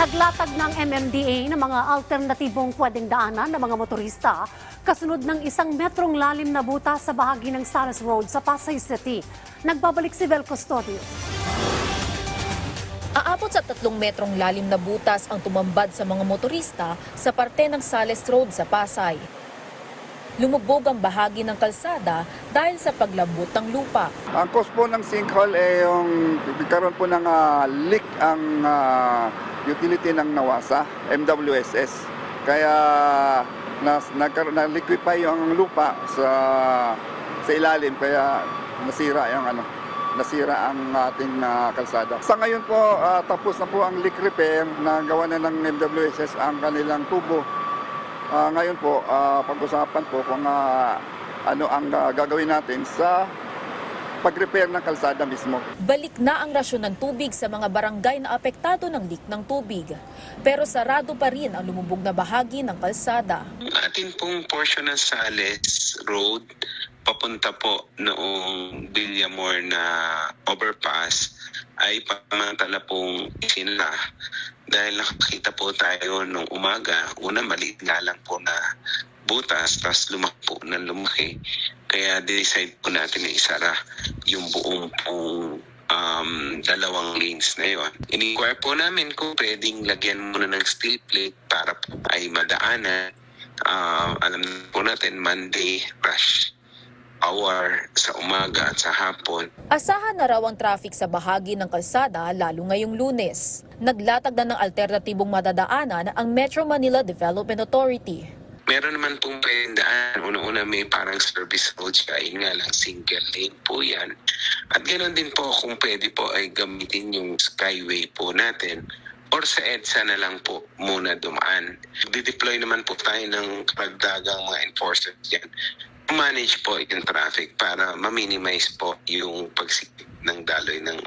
Naglatag ng MMDA ng mga alternatibong pwedeng daanan ng mga motorista kasunod ng isang metrong lalim na buta sa bahagi ng Saras Road sa Pasay City. Nagbabalik si Vel Custodio. Aabot sa tatlong metrong lalim na butas ang tumambad sa mga motorista sa parte ng Sales Road sa Pasay. Lumubog ang bahagi ng kalsada dahil sa paglambot ng lupa. Ang cause po ng sinkhole ay yung nagkaroon po ng ah, leak ang ah, utility ng Nawasa, MWSS. Kaya nas, nagkaroon, na-liquefy yung lupa sa sa ilalim kaya nasira yung ano nasira ang ating ah, kalsada. Sa ngayon po ah, tapos na po ang leak repair na gawa na ng MWSS ang kanilang tubo. Ah, ngayon po ah, pag-usapan po kung ah, ano ang ah, gagawin natin sa pag-repair ng kalsada mismo. Balik na ang rasyon ng tubig sa mga barangay na apektado ng leak ng tubig. Pero sarado pa rin ang lumubog na bahagi ng kalsada. Atin pong portion ng Sales Road, papunta po noong Villamor na overpass, ay pamantala pong sinla. Dahil nakakita po tayo nung umaga, una maliit nga lang po na butas, tapos lumaki po lumaki. Kaya decide po natin na isara yung buong pong um, dalawang lanes na yon. Ini-inquire po namin kung pwedeng lagyan muna ng steel plate para po ay madaanan. Ah, alam po natin, Monday rush hour sa umaga at sa hapon. Asahan na raw ang traffic sa bahagi ng kalsada lalo ngayong lunes. Naglatag na ng alternatibong madadaanan ang Metro Manila Development Authority. Meron naman pong pwedeng daan. Una-una may parang service road siya. Yun nga lang, single lane po yan. At ganoon din po kung pwede po ay gamitin yung skyway po natin or sa EDSA na lang po muna dumaan. Di-deploy naman po tayo ng karagdagang mga enforcers dyan. Manage po yung traffic para ma-minimize po yung pagsikip ng daloy ng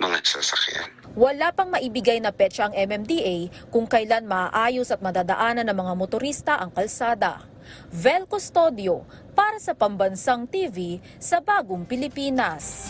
mga sasakyan. Wala pang maibigay na petsa ang MMDA kung kailan maayos at madadaanan ng mga motorista ang kalsada. Vel Custodio para sa Pambansang TV sa Bagong Pilipinas.